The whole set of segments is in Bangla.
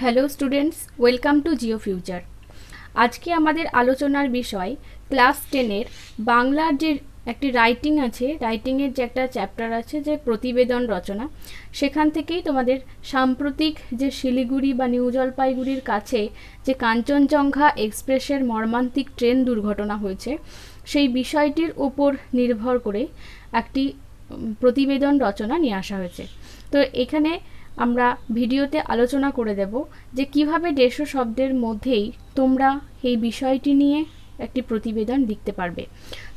Hello students, welcome to Jio future. আজকে আমাদের আলোচনার বিষয় ক্লাস টেনের বাংলার যে একটি রাইটিং আছে রাইটিংয়ের যে একটা চ্যাপ্টার আছে যে প্রতিবেদন রচনা, সেখান থেকেই তোমাদের সাম্প্রতিক যে শিলিগুড়ি বা নিউ জলপাইগুড়ির কাছে যে কাঞ্চনজঙ্ঘা এক্সপ্রেসের মর্মান্তিক ট্রেন দুর্ঘটনা হয়েছে, সেই বিষয়টির ওপর নির্ভর করে একটি প্রতিবেদন রচনা নিয়ে আসা হয়েছে। তো এখানে আমরা ভিডিওতে আলোচনা করে দেব যে কীভাবে দেড়শো শব্দের মধ্যেই তোমরা এই বিষয়টি নিয়ে একটি প্রতিবেদন লিখতে পারবে।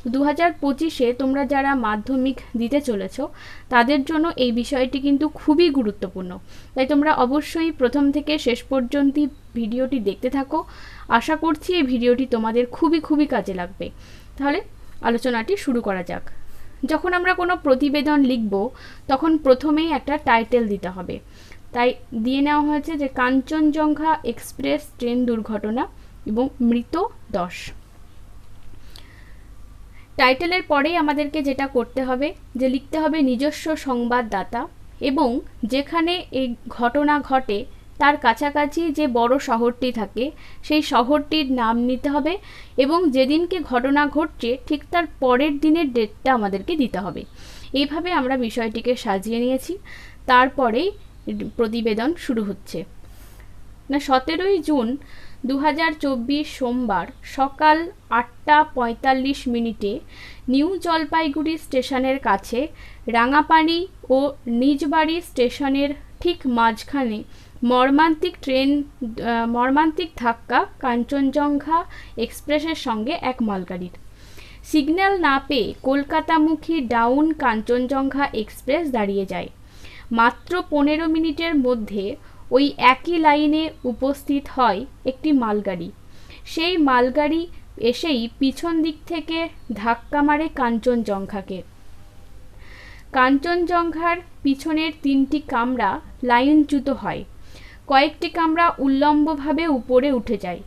দু হাজার পঁচিশে তোমরা যারা মাধ্যমিক দিতে চলেছ, তাদের জন্য এই বিষয়টি কিন্তু খুবই গুরুত্বপূর্ণ। তাই তোমরা অবশ্যই প্রথম থেকে শেষ পর্যন্ত ভিডিওটি দেখতে থাকো। আশা করছি এই ভিডিওটি তোমাদের খুবই খুবই কাজে লাগবে। তাহলে আলোচনাটি শুরু করা যাক। যখন আমরা কোনো প্রতিবেদন লিখব, তখন প্রথমেই একটা টাইটেল দিতে হবে। তাই দিয়ে নেওয়া হয়েছে যে কাঞ্চনজঙ্ঘা এক্সপ্রেস ট্রেন দুর্ঘটনা এবং মৃত দশ। টাইটেলের পরেই আমাদেরকে যেটা করতে হবে, যে লিখতে হবে নিজস্ব সংবাদদাতা এবং যেখানে এই ঘটনা ঘটে তার কাছাকাছি যে বড় শহরটি থাকে, সেই শহরটির নাম নিতে হবে এবং যেদিনকে ঘটনা ঘটছে, ঠিক তার পরের দিনের ডেটটা আমাদেরকে দিতে হবে। এইভাবে আমরা বিষয়টিকে সাজিয়ে নিয়েছি। তারপরেই প্রতিবেদন শুরু হচ্ছে। না, সতেরোই জুন দু হাজার চব্বিশ সোমবার সকাল আটটা পঁয়তাল্লিশ মিনিটে নিউ জলপাইগুড়ি স্টেশনের কাছে রাঙাপানি ও নিজবাড়ি স্টেশনের ঠিক মাঝখানে মর্মান্তিক ট্রেন মর্মান্তিক ধাক্কা, কাঞ্চনজঙ্ঘা এক্সপ্রেসের সঙ্গে এক মালগাড়ির। সিগন্যাল না পেয়ে কলকাতামুখী ডাউন কাঞ্চনজঙ্ঘা এক্সপ্রেস দাঁড়িয়ে যায়। মাত্র পনেরো মিনিটের মধ্যে ওই একই লাইনে উপস্থিত হয় একটি মালগাড়ি। সেই মালগাড়ি এসেই পিছন দিক থেকে ধাক্কা মারে কাঞ্চনজঙ্ঘাকে। কাঞ্চনজঙ্ঘার পিছনের তিনটি কামরা লাইনচ্যুত হয়। কয়েকটি কামরা উল্লম্বভাবে উপরে উঠে যায়।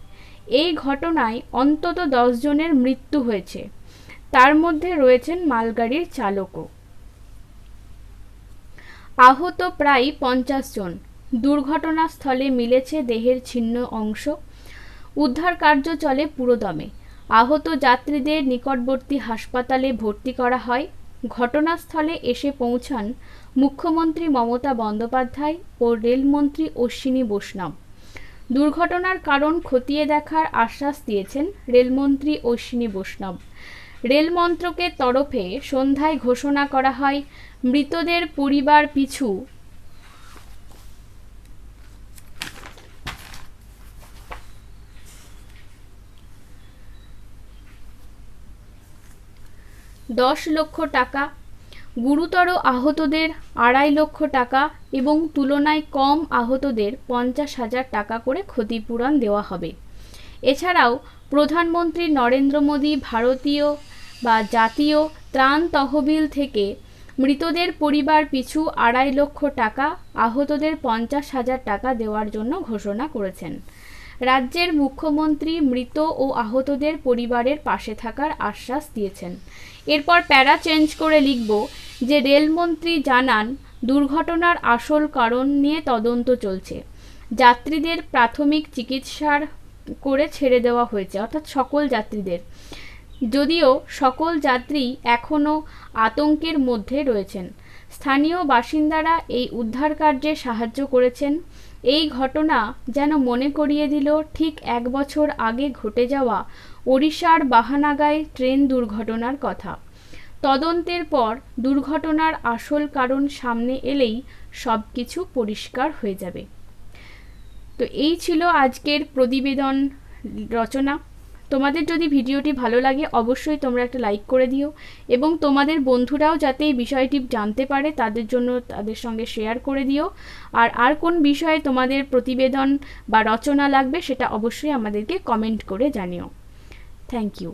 এই ঘটনায় অন্তত জনের মৃত্যু হয়েছে। তার মধ্যে রয়েছেন মালগাড়ির চালকও। আহত প্রায় পঞ্চাশ জন। দুর্ঘটনাস্থলে মিলেছে দেহের ছিন্ন অংশ। উদ্ধার কার্য চলে পুরোদমে। আহত যাত্রীদের নিকটবর্তী হাসপাতালে ভর্তি করা হয়। ঘটনাস্থলে এসে পৌঁছান মুখ্যমন্ত্রী মমতা বন্দ্যোপাধ্যায় ও রেলমন্ত্রী অশ্বিনী বৈষ্ণব। দুর্ঘটনার কারণ খতিয়ে দেখার আশ্বাস দিয়েছেন রেলমন্ত্রী অশ্বিনী বৈষ্ণব। রেলমন্ত্রকের তরফে সন্ধ্যায় ঘোষণা করা হয়, মৃতদের পরিবার পিছু দশ লক্ষ টাকা, গুরুতর আহতদের আড়াই লক্ষ টাকা এবং তুলনায় কম আহতদের পঞ্চাশ হাজার টাকা করে ক্ষতিপূরণ দেওয়া হবে। এছাড়াও প্রধানমন্ত্রী নরেন্দ্র মোদী ভারতীয় বা জাতীয় ত্রাণ তহবিল থেকে মৃতদের পরিবার পিছু আড়াই লক্ষ টাকা, আহতদের পঞ্চাশ হাজার টাকা দেওয়ার জন্য ঘোষণা করেছেন। রাজ্যের মুখ্যমন্ত্রী মৃত ও আহতদের পরিবারের পাশে থাকার আশ্বাস দিয়েছেন। এরপর প্যারা চেঞ্জ করে লিখব যে রেলমন্ত্রী জানান, দুর্ঘটনার আসল কারণ নিয়ে তদন্ত চলছে। যাত্রীদের প্রাথমিক চিকিৎসার করে ছেড়ে দেওয়া হয়েছে, অর্থাৎ সকল যাত্রীদের। যদিও সকল যাত্রী এখনও আতঙ্কের মধ্যে রয়েছেন। স্থানীয় বাসিন্দারা এই উদ্ধার কার্যে সাহায্য করেছেন। এই ঘটনা যেন মনে করিয়ে দিল ঠিক এক বছর আগে ঘটে যাওয়া ওড়িশার বাহানাগায় ট্রেন দুর্ঘটনার কথা। তদন্তের পর দুর্ঘটনার আসল কারণ সামনে এলেই সব কিছু পরিষ্কার হয়ে যাবে। তো এই ছিল আজকের প্রতিবেদন রচনা। তোমাদের যদি ভিডিওটি ভালো লাগে, অবশ্যই তোমরা একটা লাইক করে দিও এবং তোমাদের বন্ধুরাও যাতে এই বিষয়টি জানতে পারে, তাদের জন্য তাদের সঙ্গে শেয়ার করে দিও। আর আর কোন বিষয়ে তোমাদের প্রতিবেদন বা রচনা লাগবে, সেটা অবশ্যই আমাদেরকে কমেন্ট করে জানিও। Thank you